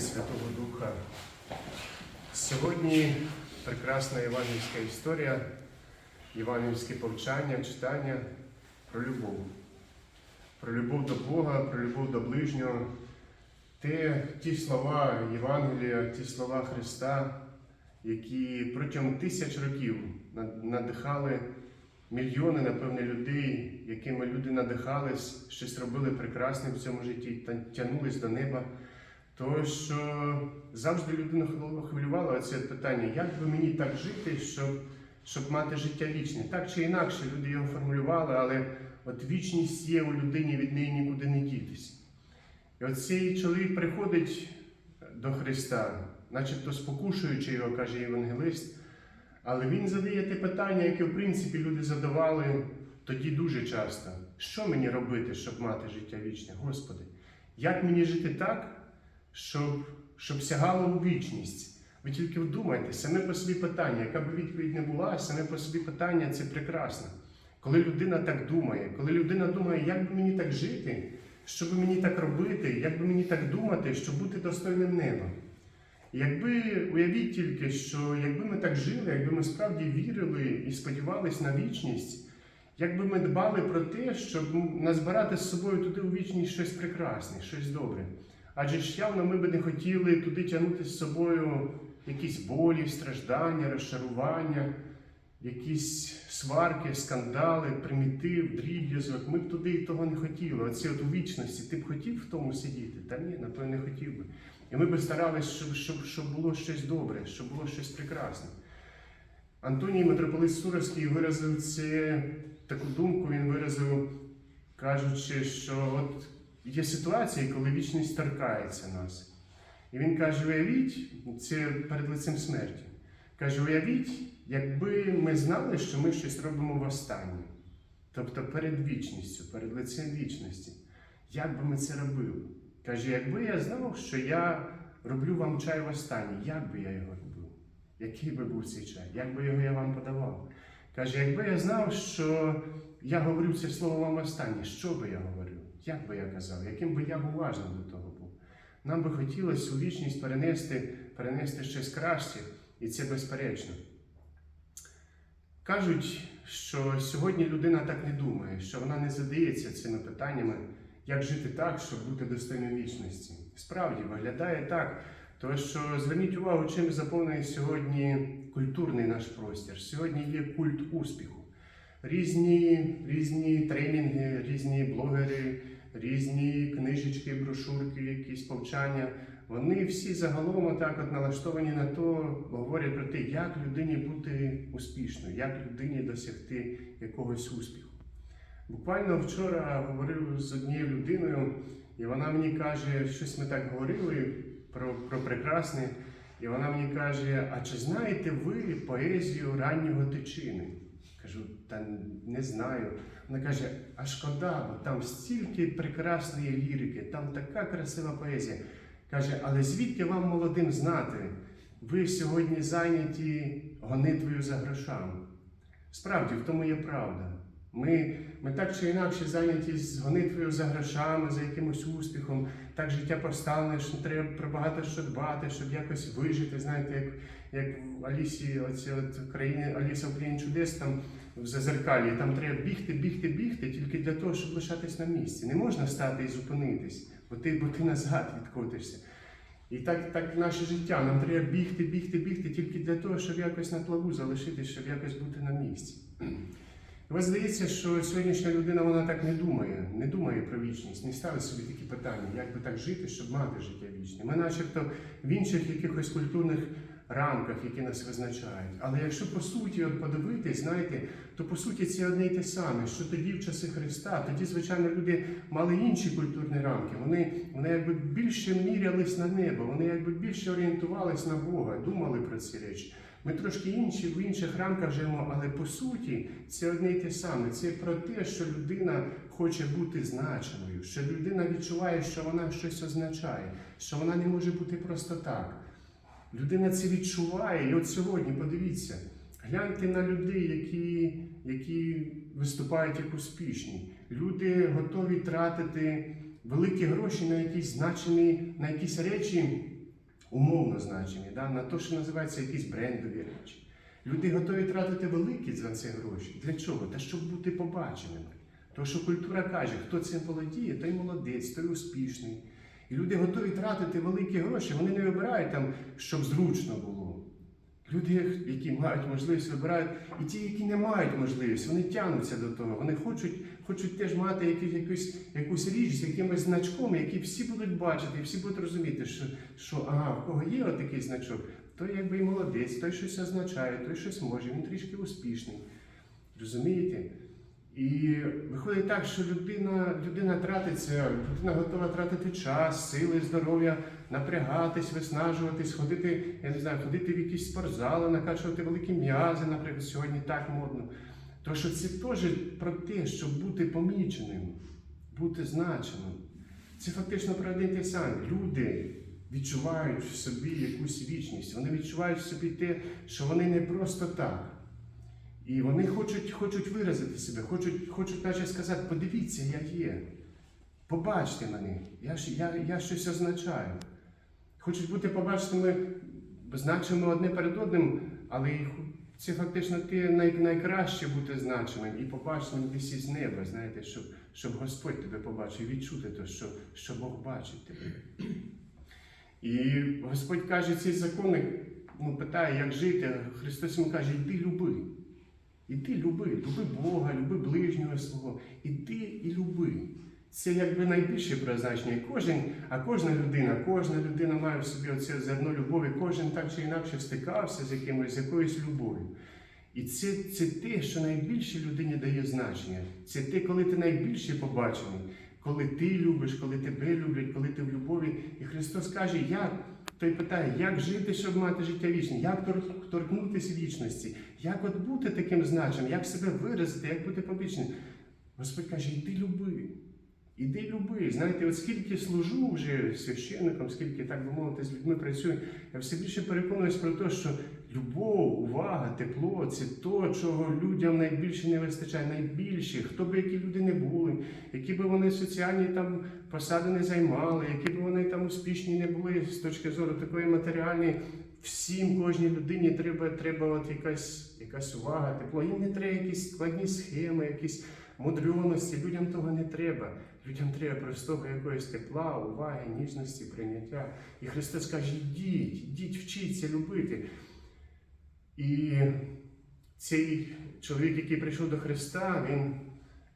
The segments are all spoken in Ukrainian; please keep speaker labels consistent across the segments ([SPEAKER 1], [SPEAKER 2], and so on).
[SPEAKER 1] Святого Духа. Сьогодні прекрасна євангельська історія, євангельське повчання, читання про любов. Про любов до Бога, про любов до ближнього. Те, ті слова Євангелія, ті слова Христа, які протягом тисяч років надихали мільйони, напевне, людей, якими люди надихались, щось робили прекрасне в цьому житті, тягнулись до неба. То що завжди людину хвилю- хвилювало це питання, як би мені так жити, щоб, щоб мати життя вічне. Так чи інакше, люди його формулювали, але от вічність є у людині, від неї нікуди не дітися. І от цей чоловік приходить до Христа, начебто спокушуючи його, каже євангелист, але він задає те питання, яке в принципі люди задавали тоді дуже часто. Що мені робити, щоб мати життя вічне? Господи, як мені жити так, щоб, щоб сягало у вічність? Ви тільки вдумайте, саме по собі питання, яка б відповідь не була, саме по собі питання це прекрасно. Коли людина так думає, коли людина думає, як би мені так жити, що би мені так робити, як би мені так думати, щоб бути достойним неба. Якби уявіть тільки, що якби ми так жили, якби ми справді вірили і сподівались на вічність, якби ми дбали про те, щоб назбирати з собою туди у вічність щось прекрасне, щось добре. Адже ж явно ми би не хотіли туди тягнути з собою якісь болі, страждання, розчарування, якісь сварки, скандали, примітив, дріб'язок. Ми б туди того не хотіли. Оці от у вічності, ти б хотів в тому сидіти? Та ні, напевно, не хотів би. І ми би старалися, щоб, щоб, щоб було щось добре, щоб було щось прекрасне. Антоній митрополит Суровський виразив це таку думку, він виразив, кажучи, що от є ситуації, коли вічність торкається нас. І він каже: уявіть, це перед лицем смерті. Каже, уявіть, якби ми знали, що ми щось робимо в останнє. Тобто перед вічністю, перед лицем вічності. Як би ми це робили? Каже, якби я знав, що я роблю вам чай в останнє, як би я його робив? Який би був цей чай? Як би його я вам подавав? Каже, якби я знав, що я говорю це слово вам останнє, що би я говорив? Як би я казав? Яким би я був уважним до того був? Нам би хотілося у вічність перенести, перенести щось краще, і це безперечно. Кажуть, що сьогодні людина так не думає, що вона не задається цими питаннями, як жити так, щоб бути достойним вічності. Справді виглядає так, тому що зверніть увагу, чим заповнений сьогодні культурний наш простір. Сьогодні є культ успіху. Різні, різні тренінги, різні блогери, різні книжечки, брошурки, якісь повчання. Вони всі загалом так от налаштовані на то, говорять про те, як людині бути успішною, як людині досягти якогось успіху. Буквально вчора говорив з однією людиною, і вона мені каже, щось ми так говорили про, про прекрасне, і вона мені каже: А чи знаєте ви поезію раннього тичини? Кажу, та не знаю. Вона каже, а шкода, бо там стільки прекрасної лірики, там така красива поезія. Каже, але звідки вам молодим знати? Ви сьогодні зайняті гонитвою за грошами. Справді, в тому є правда. Ми, ми так чи інакше зайняті з гонитвою за грошами, за якимось успіхом. Так життя поставлене, що треба про багато що дбати, щоб якось вижити. Знаєте, як, як в Алісі, оці от країни, Аліса в країні чудес, там в Зазеркалі, там треба бігти, бігти, бігти тільки для того, щоб лишатись на місці. Не можна стати і зупинитись, бо ти, бо ти назад відкотишся. І так, так наше життя. Нам треба бігти, бігти, бігти тільки для того, щоб якось на плаву залишитись, щоб якось бути на місці. І ось здається, що сьогоднішня людина вона так не думає, не думає про вічність, не ставить собі такі питання, як би так жити, щоб мати життя вічне. Ми, начебто, в інших якихось культурних рамках, які нас визначають. Але якщо по суті от подивитись, знаєте, то по суті це одне й те саме, що тоді в часи Христа, тоді, звичайно, люди мали інші культурні рамки. Вони, вони якби більше мірялись на небо, вони якби більше орієнтувались на Бога, думали про ці речі. Ми трошки інші в інших рамках живемо, але по суті це одне й те саме. Це про те, що людина хоче бути значеною, що людина відчуває, що вона щось означає, що вона не може бути просто так. Людина це відчуває, і от сьогодні подивіться, гляньте на людей, які, які виступають як успішні. Люди готові тратити великі гроші на якісь значені, на якісь речі, умовно значимі, да? на те, що називається якісь брендові речі. Люди готові тратити великі за це гроші. Для чого? Та щоб бути побаченими. Тому що культура каже, хто цим володіє, той молодець, той успішний. І люди готові тратити великі гроші, вони не вибирають там, щоб зручно було. Люди, які мають можливість, вибирають, і ті, які не мають можливість, вони тягнуться до того. Вони хочуть, хочуть теж мати якусь, якусь, якусь річ з якимось значком, які всі будуть бачити, і всі будуть розуміти, що, що ага, в кого є отакий значок, той якби і молодець, той щось означає, той щось може, він трішки успішний. Розумієте? І виходить так, що людина, людина тратиться, людина готова тратити час, сили, здоров'я, напрягатись, виснажуватись, ходити, я не знаю, ходити в якісь спортзали, накачувати великі м'язи, наприклад, сьогодні так модно. То що це теж про те, щоб бути поміченим, бути значеним. Це фактично про один те саме. Люди відчувають в собі якусь вічність, вони відчувають в собі те, що вони не просто так. І вони хочуть, хочуть виразити себе, хочуть, хочуть наче сказати, подивіться, я є. Побачте мене, я, я, я щось означаю. Хочуть бути побаченими, значимо одне перед одним, але це фактично те най, найкраще бути значеним і побаченим десь із неба, знаєте, щоб, щоб Господь тебе побачив, відчути те, що, що Бог бачить тебе. І Господь каже, цей законник ну, питає, як жити. Христос йому каже, йди люби. Іди люби, люби Бога, люби ближнього свого. Іди і люби. Це якби найбільше призначення. І Кожен, а кожна людина, кожна людина має в собі оце зерно любові, кожен так чи інакше стикався з якимось, з якоюсь любов'ю. І це, це те, що найбільше людині дає значення. Це те, коли ти найбільше побачений, коли ти любиш, коли тебе люблять, коли ти в любові. І Христос каже, як той питає, як жити, щоб мати життя вічне, як торкнутися вічності, як от бути таким значеним, як себе виразити, як бути побічним. Господь каже, йди люби. Іди люби. Знаєте, от скільки служу вже священником, скільки, так би мовити, з людьми працюю, я все більше переконуюсь про те, що любов, увага, тепло це то, чого людям найбільше не вистачає. Найбільше, хто би які люди не були, які би вони соціальні там посади не займали, які би вони там успішні не були з точки зору такої матеріальної. Всім кожній людині треба, треба от якась, якась увага, тепло. Їм не треба якісь складні схеми, якісь мудреності. Людям того не треба. Людям треба простого якогось тепла, уваги, ніжності, прийняття. І Христос каже: йдіть, йдіть, вчіться любити. І цей чоловік, який прийшов до Христа, він,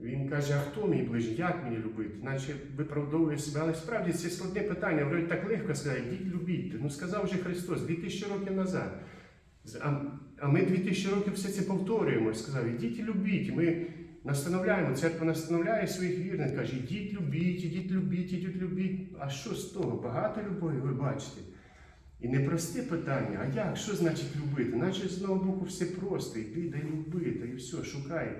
[SPEAKER 1] він каже, а хто мій ближній, як мені любити? Наче виправдовує себе. Але справді це складне питання. Вроді так легко сказати, йдіть любіть. Ну сказав вже Христос 2000 років назад. А, ми 2000 років все це повторюємо. Сказав, ідіть і любіть. Ми настановляємо, церква настановляє своїх вірних, каже, ідіть любіть, ідіть любіть, ідіть любіть. А що з того? Багато любові, ви бачите. І не просте питання, а як? Що значить любити? Наче з одного боку все просто, йди, дай люби, та і все, шукай.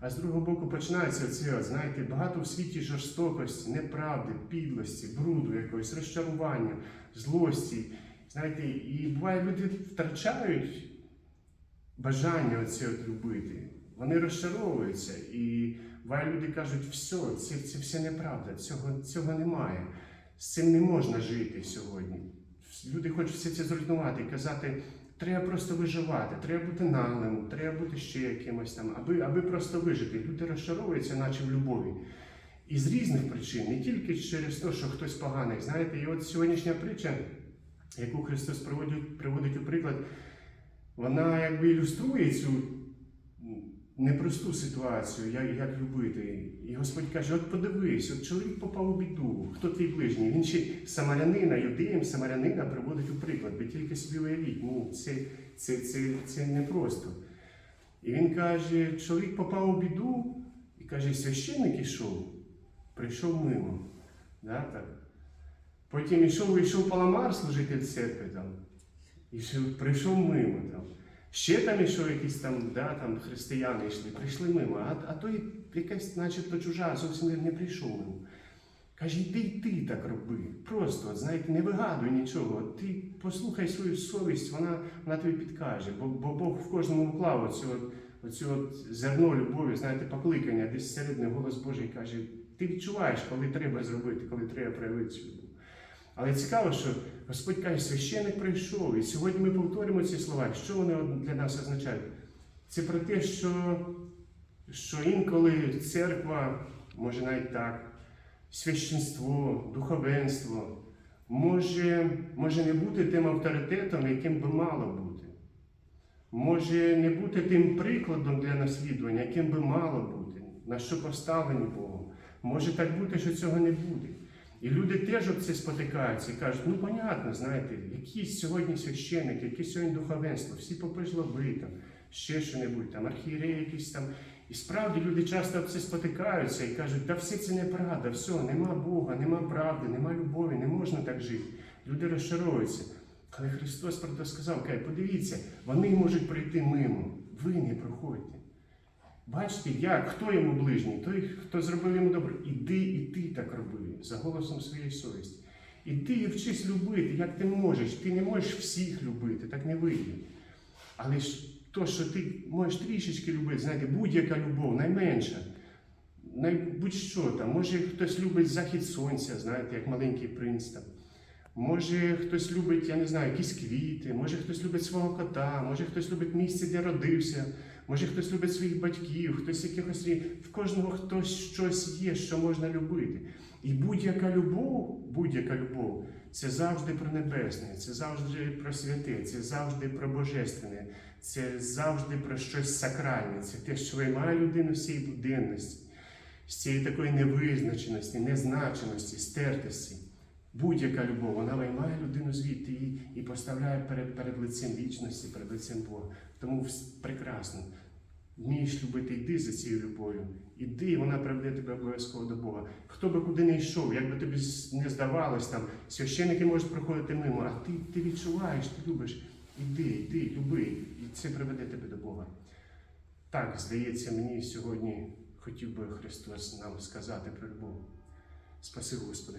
[SPEAKER 1] А з другого боку починається це, знаєте, багато в світі жорстокості, неправди, підлості, бруду якогось, розчарування, злості. Знаєте, і буває, люди втрачають бажання оце от любити. Вони розчаровуються. І буває, люди кажуть, все, це, це все неправда, цього, цього немає. З цим не можна жити сьогодні. Люди хочуть все це зруйнувати казати, треба просто виживати, треба бути наглим, треба бути ще якимось там, аби, аби просто вижити. Люди розчаровуються, наче в любові. І з різних причин, не тільки через те, що хтось поганий. Знаєте, і от сьогоднішня притча, яку Христос приводить, приводить у приклад, вона якби ілюструє цю непросту ситуацію, як, як любити. І Господь каже: от подивись, от чоловік попав у біду, хто твій ближній? Він ще самарянина, юдеєм самарянина приводить у приклад. Ви тільки собі уявіть, ну це, це, це, це непросто. І він каже: чоловік попав у біду і каже, священник ішов, прийшов мимо. Да, так? Потім ішов, ішов паламар служитель церкви там. І прийшов мимо там. Ще там ішов якісь там, да, там християни йшли, прийшли мимо, а, а той якась, начебто, чужа, зовсім не, прийшов мимо. Каже, йди й ти так роби. Просто, знаєте, не вигадуй нічого. Ти послухай свою совість, вона, вона тобі підкаже. Бо, бо Бог в кожному вклав оцю, оцю от зерно любові, знаєте, покликання, десь середньо голос Божий каже, ти відчуваєш, коли треба зробити, коли треба проявити цю любов. Але цікаво, що Господь каже, священик прийшов, і сьогодні ми повторимо ці слова. Що вони для нас означають? Це про те, що, що інколи церква, може навіть так, священство, духовенство може, може не бути тим авторитетом, яким би мало бути. Може не бути тим прикладом для наслідування, яким би мало бути, на що поставлені Богом. Може так бути, що цього не буде. І люди теж об це спотикаються і кажуть, ну понятно, знаєте, якийсь сьогодні священник, якесь сьогодні духовенство, всі попи жлоби, там, ще що-небудь, там, архієреї якісь там. І справді люди часто об це спотикаються і кажуть, та все це неправда, все, нема Бога, нема правди, нема любові, не можна так жити. Люди розчаровуються. Але Христос про це сказав, каже, подивіться, вони можуть пройти мимо, ви не проходьте. Бачите, як, хто йому ближній, той, хто зробив йому добре. Іди і ти так роби, за голосом своєї совісті. Іди і вчись любити, як ти можеш. Ти не можеш всіх любити, так не вийде. Але ж то, що ти можеш трішечки любити, знаєте, будь-яка любов, найменша. Най, будь-що там. Може хтось любить захід сонця, знаєте, як маленький принц там. Може хтось любить, я не знаю, якісь квіти, може хтось любить свого кота, може хтось любить місце, де родився, може хтось любить своїх батьків, хтось якихось в кожного хтось щось є, що можна любити. І будь-яка любов, будь-яка любов, це завжди про небесне, це завжди про святе, це завжди про божественне, це завжди про щось сакральне, це те, що виймає людину з цієї буденності, з цієї такої невизначеності, незначеності, стертості. Будь-яка любов, вона виймає людину звідти і, і поставляє перед, перед лицем вічності, перед лицем Бога. Тому прекрасно. Вмієш любити, йди за цією любов'ю. Іди, і вона приведе тебе обов'язково до Бога. Хто би куди не йшов, як би тобі не здавалось, там, священники можуть проходити мимо, а ти, ти відчуваєш, ти любиш. Іди, йди, люби, і це приведе тебе до Бога. Так, здається, мені сьогодні хотів би Христос нам сказати про любов. Спаси Господи.